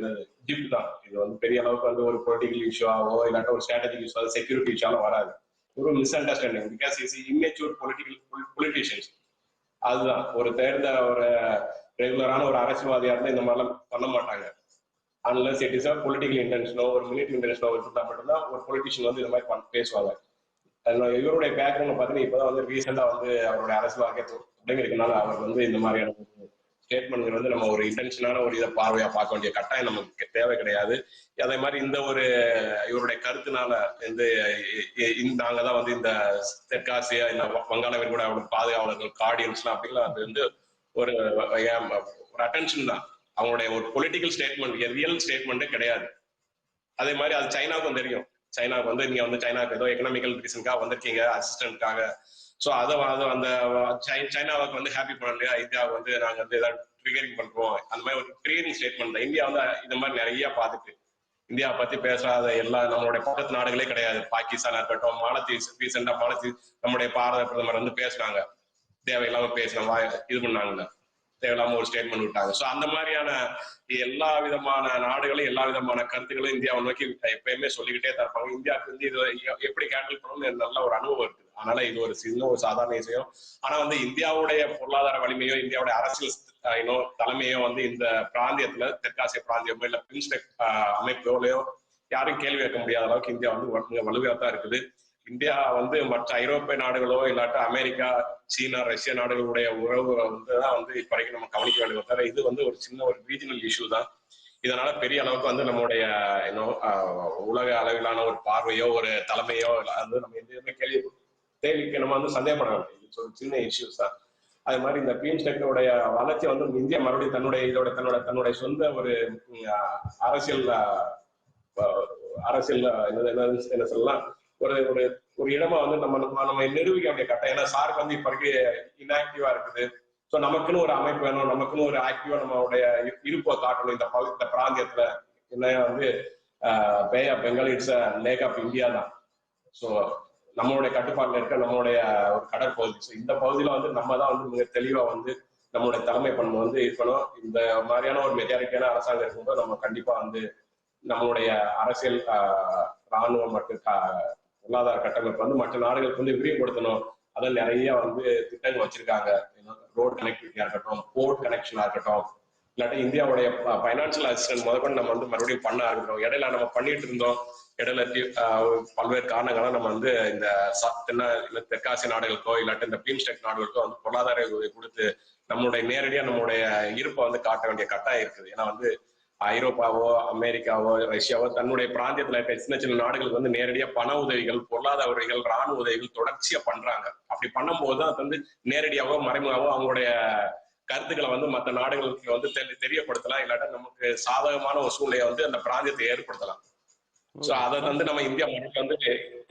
ஜிப் தான். இது வந்து பெரிய அளவுக்கு வந்து ஒரு பொலிட்டிக்கல் இஷ்யூவாவோ இல்லாட்ட ஒரு ஸ்ட்ராட்டஜிக் இஷ்யூ செக்யூரிட்டி இஷ்யூவாலும் வராது. ஒரு misunderstanding because is immature political politicians அதுதான். ஒரு தேர்ந்த ஒரு ரெகுலரான ஒரு அரசியல்வாதியா இருந்தால் இந்த மாதிரிலாம் பண்ண மாட்டாங்க. Unless it is a political இன்டென்ஷனோ ஒரு மிலிட்டரி இன்டென்ஷனோ இருந்தால் மட்டும்தான் ஒரு பொலிட்டிஷியன் வந்து இந்த மாதிரி பேசுவாங்க. அதனால இவருடைய பேக்ரவுண்ட் பார்த்தீங்கன்னா இப்பதான் வந்து ரீசெண்டா வந்து அவருடைய அரசு அரசியல்வாதியை தொடங்கியிருக்கனால அவர் வந்து இந்த மாதிரியான ஸ்டேட்மெண்ட் வந்து நம்ம ஒரு இன்டென்ஷனான ஒரு இதை பார்வையா பார்க்க வேண்டிய கட்டாயம் நமக்கு தேவை கிடையாது. அதே மாதிரி இந்த ஒரு இவருடைய கருத்துனால வந்து நாங்க தான் வந்து இந்த தெற்காசியா இந்த வ- வங்காள விரிகுடா பாதுகாவலர்கள் கார்டியன்ஸ்லாம் அப்படிங்கலாம் அது வந்து ஒரு ஒரு அட்டென்ஷன் தான். அவங்களுடைய ஒரு பொலிட்டிக்கல் ஸ்டேட்மெண்ட் ரியல் ஸ்டேட்மெண்ட்டே கிடையாது. அதே மாதிரி அது சைனாவுக்கும் தெரியும். சைனாவுக்கு வந்து நீங்க வந்து சைனாவுக்கு ஏதோ எக்கனாமிக்கல் ரீசனுக்காக வந்திருக்கீங்க அசிஸ்டன்ட்காக ஸோ அதை அந்த சை- சைனாவுக்கு வந்து ஹாப்பி பண்ணலையா இந்தியாவுக்கு வந்து நாங்க வந்து ஏதாவது ட்ரிகரிங் பண்றோம். அந்த மாதிரி ஒரு ட்ரிகரிங் ஸ்டேட்மெண்ட் தான் இந்தியா வந்து இந்த மாதிரி நிறைய பார்த்துட்டு இந்தியா பத்தி பேசாத எல்லா நம்மளுடைய பக்கத்து நாடுகளே கிடையாது. பாகிஸ்தானா இருக்கட்டும் மாலத்தீவ்ஸ் ரீசெண்டா மாலத்தீவ் நம்முடைய பாரத பிரதமர் வந்து பேசுறாங்க தேவையில்லாம பேசின வாய் இது பண்ணாங்கல்ல தேவையில்லாம ஒரு ஸ்டேட்மெண்ட் விட்டாங்க. சோ அந்த மாதிரியான எல்லா விதமான நாடுகளும் எல்லா விதமான கருத்துக்களும் இந்தியாவை நோக்கி எப்பயுமே சொல்லிக்கிட்டே தான் இந்தியாவுக்கு வந்து இது எப்படி ஹேண்டில் பண்ணணும்னு நல்ல ஒரு அனுபவம் இருக்குது அதனால இது ஒரு சின்ன ஒரு சாதாரண விஷயம். ஆனா வந்து இந்தியாவுடைய பொருளாதார வலிமையோ இந்தியாவுடைய அரசியல் இன்னும் தலைமையோ வந்து இந்த பிராந்தியத்துல தெற்காசிய பிராந்தியமோ இல்ல பின்ஸ்டெக் அமைப்புகளையோ யாரும் கேள்வி கேட்க முடியாத அளவுக்கு இந்தியா வந்து வ- வலுவையா தான் இருக்குது. இந்தியா வந்து மற்ற ஐரோப்பிய நாடுகளோ இல்லாட்ட அமெரிக்கா சீனா ரஷ்ய நாடுகளுடைய உறவு வந்து தான் வந்து இப்போ வரைக்கும் நம்ம கவனிக்க வேண்டிய தவிர இது வந்து ஒரு சின்ன ஒரு ரீஜனல் இஷ்யூ தான். இதனால பெரிய அளவுக்கு வந்து நம்மளுடைய உலக அளவிலான ஒரு பார்வையோ ஒரு தலைமையோ வந்து நம்ம எந்த கேள்வி தேவைக்கு நம்ம வந்து சந்தேகப்பட வேண்டாம் இது ஒரு சின்ன இஷ்யூஸ் தான். அது மாதிரி இந்த பீம்ஸ்டெக்னுடைய வளர்ச்சி வந்து இந்தியா மறுபடியும் தன்னுடைய இதோட தன்னோட தன்னுடைய சொந்த ஒரு அரசியல் அரசியல் என்ன சொல்லலாம்? ஒரு ஒரு ஒரு இடமா வந்து நம்ம நம்ம நிரூபிக்க வேண்டிய கட்டம் ஏன்னா சார்க் வந்து இப்ப இன்ஆக்டிவா இருக்குது. ஸோ நமக்குன்னு ஒரு அமைப்பு வேணும். நமக்குன்னு ஒரு ஆக்டிவா நம்மளுடைய இருப்பை காட்டணும். இந்த பகு- இந்த பிராந்தியத்துல என்ன வந்து Bay of Bengal it's lake of India தான். ஸோ நம்மளுடைய கட்டுப்பாட்டில் இருக்க நம்மளுடைய ஒரு கடற்பகுதி. ஸோ இந்த பகுதியில வந்து நம்ம தான் வந்து மிக தெளிவா வந்து நம்மளுடைய தலைமை பண்பு வந்து இருக்கணும். இந்த மாதிரியான ஒரு மெஜாரிட்டியான அரசாங்கம் இருக்கும்போது நம்ம கண்டிப்பா வந்து நம்மளுடைய அரசியல் ஆஹ், ராணுவம் மற்றும் பொருளாதார கட்டமைப்பு வந்து மற்ற நாடுகளுக்கு வந்து விரிவுபடுத்தணும். அதெல்லாம் நிறைய வந்து திட்டங்கள் வச்சிருக்காங்க. ரோட் கனெக்டிவிட்டியா இருக்கட்டும் போர்ட் கனெக்ஷனா இருக்கட்டும் இல்லாட்டி இந்தியாவுடைய பைனான்சியல் அசிஸ்டன்ட் முதற்கொண்டு நம்ம வந்து மறுபடியும் பண்ண ஆரம்பிக்கிறோம். இடையில நம்ம பண்ணிட்டு இருந்தோம். இடையில பல்வேறு காரணங்களால் நம்ம வந்து இந்த தென்ன இல்ல தெற்காசிய நாடுகளுக்கோ இல்லாட்டி இந்த பீம்ஸ்டெக் நாடுகளுக்கோ வந்து பொருளாதார உதவி கொடுத்து நம்மளுடைய நேரடியா நம்மளுடைய இருப்பை வந்து காட்ட வேண்டிய கட்டாயம் இருக்குது. ஏன்னா வந்து ஐரோப்பாவோ அமெரிக்காவோ ரஷ்யாவோ தன்னுடைய பிராந்தியத்துல இருக்க சின்ன சின்ன நாடுகளுக்கு வந்து நேரடியா பண உதவிகள் பொருளாதார உதவிகள் ராணுவ உதவிகள் தொடர்ச்சியா பண்றாங்க. அப்படி பண்ணும்போது தான் அது வந்து நேரடியாவோ மறைமுகவோ அவங்களுடைய கருத்துக்களை வந்து மற்ற நாடுகளுக்கு வந்து தெரியப்படுத்தலாம். இல்லாட்டா நமக்கு சாதகமான ஒரு சூழ்நிலையை வந்து அந்த பிராந்தியத்தை ஏற்படுத்தலாம். சோ அதை வந்து நம்ம இந்தியா மக்கள் வந்து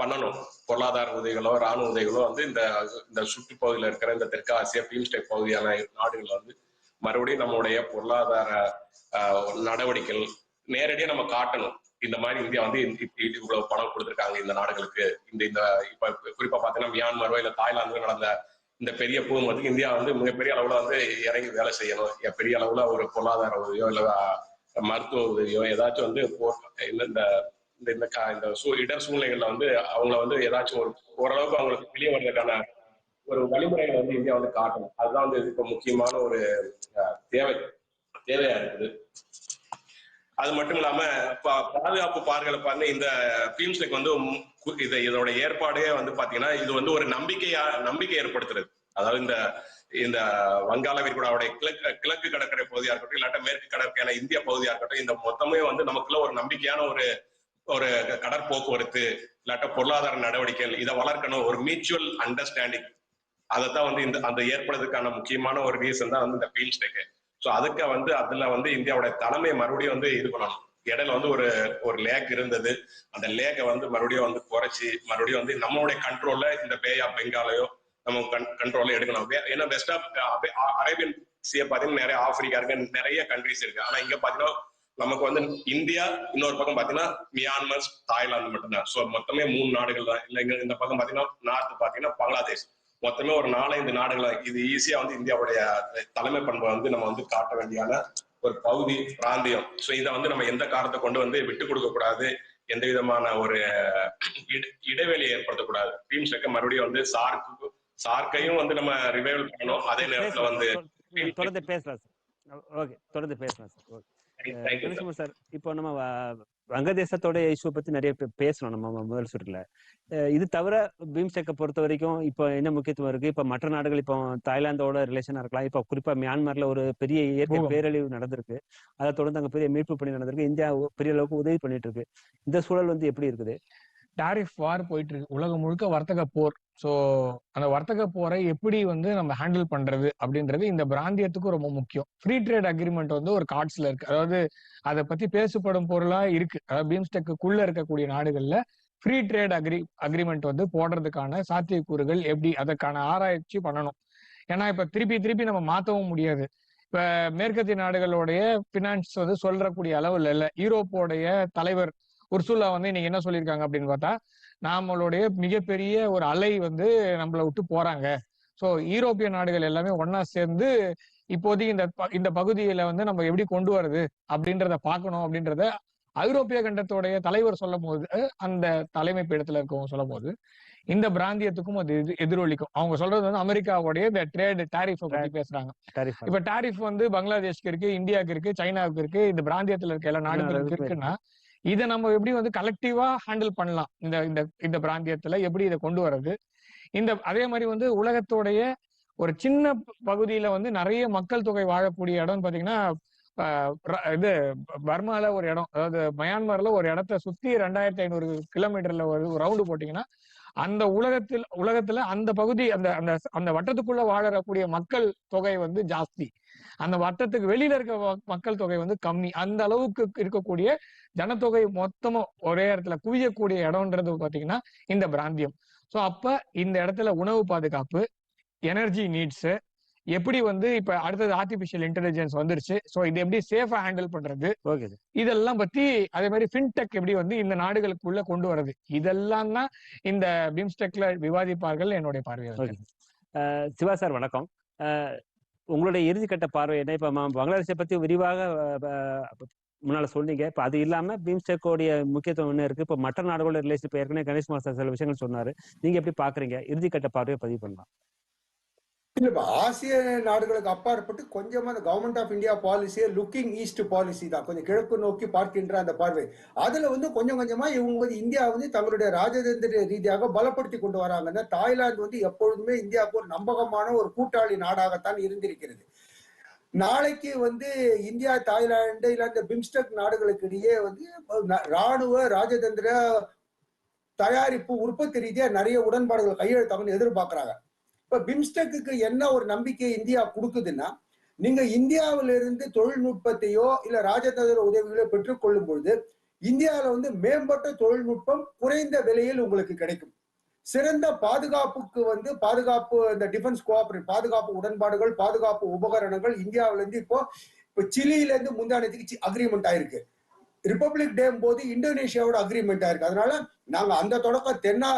பண்ணணும். பொருளாதார உதவிகளோ ராணுவ உதவிகளோ வந்து இந்த இந்த சுற்றுப்பகுதியில இருக்கிற இந்த தெற்கு ஆசியா பீம்ஸ்டெக் பகுதியான நாடுகள் வந்து மறுபடியும் நம்மளுடைய பொருளாதார ஆஹ், நடவடிக்கைகள் நேரடியா நம்ம காட்டணும். இந்த மாதிரி இந்தியா வந்து இவ்வளவு பணம் கொடுத்துருக்காங்க இந்த நாடுகளுக்கு. இந்த இந்த இப்ப குறிப்பா பாத்தீங்கன்னா மியான்மரோ இல்ல தாய்லாந்து நடந்த இந்த பெரிய பூமத்துக்கு இந்தியா வந்து மிகப்பெரிய அளவுல வந்து இறங்கி வேலை செய்யணும். பெரிய அளவுல ஒரு பொருளாதார உதவியோ இல்ல மருத்துவ உதவியோ ஏதாச்சும் வந்து இந்த இந்த இந்த இந்த கா- இந்த சூ இடர் சூழ்நிலைகள்ல வந்து அவங்கள வந்து ஏதாச்சும் ஒரு ஓரளவுக்கு அவங்களுக்கு வெளியே வர்றதுக்கான ஒரு வழிமுறைகளை வந்து இந்தியா வந்து காட்டணும். அதுதான் வந்து இப்ப முக்கியமான ஒரு தேவை. தேவையா இருக்குது. அது மட்டும் இல்லாம பா- பாதுகாப்பு பார்வைகளை பாருங்க இந்த பீம்ஸ்டெக் வந்து இது இதோட ஏற்பாடே வந்து பாத்தீங்கன்னா இது வந்து ஒரு நம்பிக்கையா நம்பிக்கை ஏற்படுத்துறது. அதாவது இந்த இந்த வங்காள விரிகுடாவுடைய கிழக்கு கிழக்கு கடற்கரை பகுதியா இருக்கட்டும் இல்லாட்ட மேற்கு கடற்கரையான இந்திய பகுதியா இருக்கட்டும் இந்த மொத்தமே வந்து நமக்குள்ள ஒரு நம்பிக்கையான ஒரு ஒரு கடற்போக்குவரத்து இல்லாட்ட பொருளாதார நடவடிக்கைகள் இதை வளர்க்கணும். ஒரு மியூச்சுவல் அண்டர்ஸ்டாண்டிங் அதைத்தான் வந்து இந்த அந்த ஏற்படுறதுக்கான முக்கியமான ஒரு ரீசன் தான் வந்து இந்த பீம்ஸ்டெக் ஸோ அதுக்கு வந்து அதுல வந்து இந்தியாவோட தலைமை மறுபடியும் வந்து இது பண்ணணும். இடையில வந்து ஒரு ஒரு லேக் இருந்தது. அந்த லேக்கை வந்து மறுபடியும் வந்து குறைச்சி மறுபடியும் வந்து நம்மளுடைய கண்ட்ரோல்ல இந்த பே ஆஃப் பெங்காலையோ நம்ம கண்ட்ரோல்ல எடுக்கணும் ஏன்னா வெஸ்ட் ஆஃப் அரேபியன் சீ பாத்தீங்கன்னா நிறைய ஆப்பிரிக்கா இருக்கு நிறைய கண்ட்ரிஸ் இருக்கு. ஆனா இங்க பாத்தீங்கன்னா நமக்கு வந்து இந்தியா இன்னொரு பக்கம் பாத்தீங்கன்னா மியான்மர் தாய்லாந்து மட்டும்தான். ஸோ மொத்தமே மூணு நாடுகள் தான். இல்லை இந்த பக்கம் பாத்தீங்கன்னா நார்த் பாத்தீங்கன்னா பங்களாதேஷ் மொத்தமே ஒரு நாலஞ்சு நாடுகள். இது ஈஸியா வந்து இந்தியாவுடைய தலைமை பண்பை வந்து நம்ம வந்து காட்ட வேண்டியான ஒரு பகுதி பிராந்தியம். ஸோ இதை வந்து நம்ம எந்த காரணத்தை கொண்டு வந்து விட்டு கொடுக்க கூடாது? எந்த விதமான ஒரு இட- இடைவெளியை ஏற்படுத்தக்கூடாது? டீம் செக்க மறுபடியும் வந்து சார்க்கு சார்க்கையும் வந்து நம்ம ரிவைவல் பண்ணணும். அதே நேரத்துல வந்து தொடர்ந்து பேசலாம் சார். ஓகே தொடர்ந்து பேசலாம் சார். ஓகே. சார் இப்போ நம்ம வங்கதேசத்தோட இஷ்யூ பத்தி நிறைய பேசணும் நம்ம முதல் சுற்றுல இது தவிர பீம்ஸ்டெக்கை பொறுத்த வரைக்கும் இப்போ என்ன முக்கியத்துவம் இருக்கு? இப்போ மற்ற நாடுகள் இப்போ தாய்லாந்தோட ரிலேஷனா இருக்கலாம். இப்போ குறிப்பா மியான்மர்ல ஒரு பெரிய இயற்கை. பேரழிவு நடந்திருக்கு. அதை தொடர்ந்து அங்க பெரிய மீட்பு பணி நடந்திருக்கு. இந்தியா பெரிய அளவுக்கு உதவி பண்ணிட்டு இருக்கு. இந்த சூழல் வந்து எப்படி இருக்குது? டாரிஃப் வார் போயிட்டு இருக்கு உலகம் முழுக்க வர்த்தக போர். ஸோ அந்த வர்த்தக போரை எப்படி வந்து நம்ம ஹேண்டில் பண்றது அப்படின்றது இந்த பிராந்தியத்துக்கு ரொம்ப முக்கியம். ஃப்ரீ ட்ரேட் அக்ரிமெண்ட் வந்து ஒரு கார்ட்ஸ்ல இருக்கு. அதாவது அதை பத்தி பேசப்படும் பொருளா இருக்கு. அதாவது பீம்ஸ்டெக்குள்ள இருக்கக்கூடிய நாடுகள்ல ஃப்ரீ ட்ரேட் அக்ரி அக்ரிமெண்ட் வந்து போடுறதுக்கான சாத்தியக்கூறுகள் எப்படி? அதற்கான ஆராய்ச்சி பண்ணணும். ஏன்னா இப்ப திருப்பி திருப்பி நம்ம மாத்தவும் முடியாது. இப்ப மேற்கத்திய நாடுகளுடைய பினான்ஸ் வந்து சொல்றக்கூடிய அளவுல இல்ல. யூரோப்போடைய தலைவர் உர்சுலா வந்து இன்னைக்கு என்ன சொல்லியிருக்காங்க அப்படின்னு பார்த்தா நம்மளுடைய மிகப்பெரிய ஒரு அலை வந்து நம்மளை விட்டு போறாங்க. ஸோ யூரோப்பிய நாடுகள் எல்லாமே ஒண்ணா சேர்ந்து இப்போதைக்கு இந்த இந்த பகுதியில வந்து நம்ம எப்படி கொண்டு வர்றது அப்படின்றத பார்க்கணும் அப்படின்றத ஐரோப்பிய கண்டத்தோடைய தலைவர் சொல்லும் போது அந்த தலைமை பீடத்துல இருக்கவங்க சொல்லும் போது இந்த பிராந்தியத்துக்கும் அது எதி- எதிரொலிக்கும். அவங்க சொல்றது வந்து அமெரிக்காவுடைய இந்த ட்ரேட் டாரிஃபை பத்தி பேசுறாங்க. இப்ப டாரிஃப் வந்து பங்களாதேஷ்க்கு இருக்கு இந்தியாவுக்கு இருக்கு சைனாவுக்கு இருக்கு இந்த பிராந்தியத்துல இருக்க எல்லா நாடுகளுக்கு இருக்குன்னா இதை நம்ம எப்படி வந்து கலெக்டிவா ஹேண்டில் பண்ணலாம்? இந்த இந்த இந்த பிராந்தியத்துல எப்படி இதை கொண்டு வர்றது? இந்த அதே மாதிரி வந்து உலகத்தோடைய ஒரு சின்ன பகுதியில வந்து நிறைய மக்கள் தொகை வாழக்கூடிய இடம்னு பாத்தீங்கன்னா இது பர்மால ஒரு இடம். அதாவது மயான்மர்ல ஒரு இடத்த சுத்தி ரெண்டாயிரத்தி ஐநூறு கிலோமீட்டர்ல ஒரு ரவுண்டு போட்டீங்கன்னா அந்த உலகத்தில் உலகத்துல அந்த பகுதி அந்த அந்த அந்த வட்டத்துக்குள்ள வாழக்கூடிய மக்கள் தொகை வந்து ஜாஸ்தி. அந்த வட்டத்துக்கு வெளியில இருக்க மக்கள் தொகை வந்து கம்மி. அந்த அளவுக்கு இருக்கக்கூடிய ஜனத்தொகை மொத்தமா ஒரே இடத்துல குவியக்கூடிய இடம்ன்றது பாத்தீங்கன்னா இந்த பிராந்தியம். சோ அப்ப இந்த இடத்துல உணவு பாதுகாப்பு எனர்ஜி நீட்ஸ் எப்படி வந்து இப்ப அடுத்தது ஆர்டிபிஷியல் இன்டெலிஜென்ஸ் வந்துருச்சு. சோ இது எப்படி சேஃபா ஹேண்டில் பண்றது? இதெல்லாம் பத்தி அதே மாதிரி ஃபின்டெக் எப்படி வந்து இந்த நாடுகளுக்குள்ள கொண்டு வர்றது இதெல்லாம் தான் இந்த பிம்ஸ்டெக்ல விவாதிப்பார்கள் என்னுடைய அஹ் சிவா சார் வணக்கம். உங்களுடைய இறுதிக்கட்ட பார்வை என்ன? இப்போ பங்களாதேஷை பற்றி விரிவாக அஹ், முன்னால சொன்னீங்க இப்போ அது இல்லாமல் பீம்ஸ்டெக்கோடைய முக்கியத்துவம் என்ன இருக்கு? இப்போ மற்ற நாடுகளோட ரிலேஷன் இப்போ ஏற்கனவே கணேஷ் மாஸ்டர் சில விஷயங்கள் சொன்னாரு. நீங்க எப்படி பாக்குறீங்க? இறுதிக்கட்ட பார்வையை பதிவு பண்ணலாம். இல்ல ஆசிய நாடுகளுக்கு அப்பாற்பட்டு கொஞ்சமா அந்த கவர்மெண்ட் ஆஃப் இந்தியா பாலிசியை லுக்கிங் ஈஸ்ட் பாலிசி தான். கொஞ்சம் கிழக்கு நோக்கி பார்க்கின்ற அந்த பார்வை. அதுல வந்து கொஞ்சம் கொஞ்சமா இவங்க வந்து இந்தியா வந்து தங்களுடைய ராஜதந்திர ரீதியாக பலப்படுத்தி கொண்டு வராங்கன்னா தாய்லாந்து வந்து எப்பொழுதுமே இந்தியாவுக்கு ஒரு நம்பகமான ஒரு கூட்டாளி நாடாகத்தான் இருந்திருக்கிறது. நாளைக்கு வந்து இந்தியா தாய்லாந்து இல்ல அந்த பிம்ஸ்டெக் நாடுகளுக்கு இடையே வந்து ராணுவ ராஜதந்திர தயாரிப்பு உற்பத்தி ரீதியா நிறைய உடன்பாடுகள் கையெழுத்தாங்கன்னு எதிர்பார்க்குறாங்க. இப்ப பிம்ஸ்டெக்கு என்ன ஒரு நம்பிக்கை இந்தியா கொடுக்குதுன்னா நீங்க இந்தியாவில இருந்து தொழில்நுட்பத்தையோ இல்ல ராஜதந்திர உதவிகளோ பெற்றுக்கொள்ளும் பொழுது இந்தியாவில வந்து மேம்பட்ட தொழில்நுட்பம் குறைந்த விலையில் உங்களுக்கு கிடைக்கும். சிறந்த பாதுகாப்புக்கு வந்து பாதுகாப்பு இந்த டிஃபென்ஸ் கோஆபரேட் பாதுகாப்பு உடன்பாடுகள் பாதுகாப்பு உபகரணங்கள் இந்தியாவில இருந்து இப்போ இப்போ சிலியில இருந்து முந்தானத்துக்கு அக்ரிமெண்ட் ஆயிருக்கு. ரிப்பப்ளிக் டே போது இந்தோனேஷியாவோட அக்ரிமெண்ட் ஆயிருக்கு. அதனால நாங்க அந்த தொடக்கம் தென்னா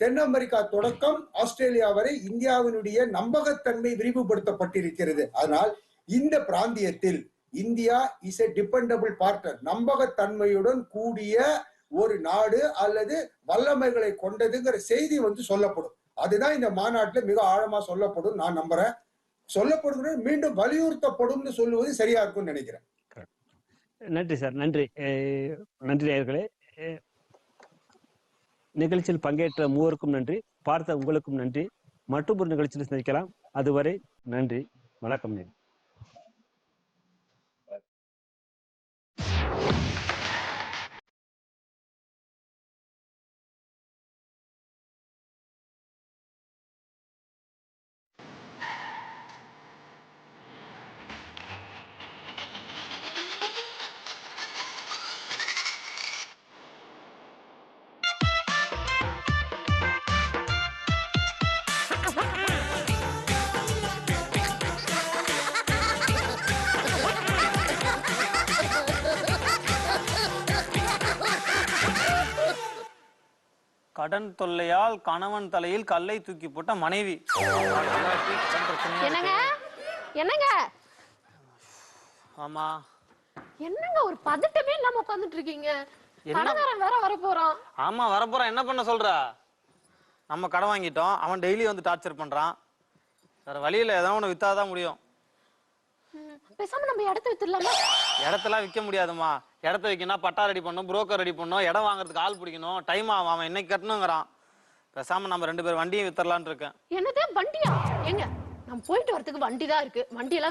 தென் அமெரிக்கா தொடக்கம் ஆஸ்திரேலியா வரை இந்தியாவினுடைய நம்பகத்தன்மை விரிவுபடுத்தப்பட்டிருக்கிறது. அதனால் இந்த பிராந்தியத்தில் India is a dependable partner நம்பகத்தன்மையுடன் கூடிய ஒரு நாடு அல்லது வல்லமைகளை கொண்டதுங்கிற செய்தி வந்து சொல்லப்படும். அதுதான் இந்த மாநாட்டில் மிக ஆழமா சொல்லப்படும். நான் நம்புறேன். சொல்லப்படுகிறது மீண்டும் வலியுறுத்தப்படும்னு சொல்லுவது சரியா இருக்கும்னு நினைக்கிறேன். நன்றி சார். நன்றி. நன்றி நேயர்களே. நிகழ்ச்சியில் பங்கேற்ற மூவருக்கும் நன்றி. பார்த்த உங்களுக்கும் நன்றி. மற்றும் ஒரு நிகழ்ச்சியில் சந்திக்கலாம். அதுவரை நன்றி. வணக்கம். நன்றி கடன் தொல்லையால் கணவன் தலையில் கல்லை தூக்கி போட்ட மனைவி. என்னங்க? என்னங்க? ஆமா. என்னங்க ஒரு பதட்டமே இல்லாம உட்கார்ந்துட்டு இருக்கீங்க? என்ன? கடன்காரன் வேற வர போறான் ஆமா வரப்போறான். என்ன பண்ண சொல்ற? நம்ம கடன் வாங்கிட்டோம். அவன் டெய்லி வந்து டார்ச்சர் பண்றான். வேற வழியில ஏதோ ஒன்று வித்தாதான் முடியும். பேசாம நம்ம இடத்த வித்துடலாமா? இடத்தெல்லாம் விற்க முடியாதும்மா. இடத்த விற்கணும் பட்டா ரெடி பண்ணணும் புரோக்கர் ரெடி பண்ணணும் இடம் வாங்குறதுக்கு ஆள் பிடிக்கணும் டைம் ஆகும். அவன் என்னைக்கு கட்டணுங்கிறான். பேசாம நம்ம ரெண்டு பேர் வண்டியும் வித்தரலான்னு இருக்கேன். என்னது? வண்டியா? ஏங்க நம்ம போயிட்டு வரதுக்கு வண்டி தான் இருக்கு. வண்டியெல்லாம்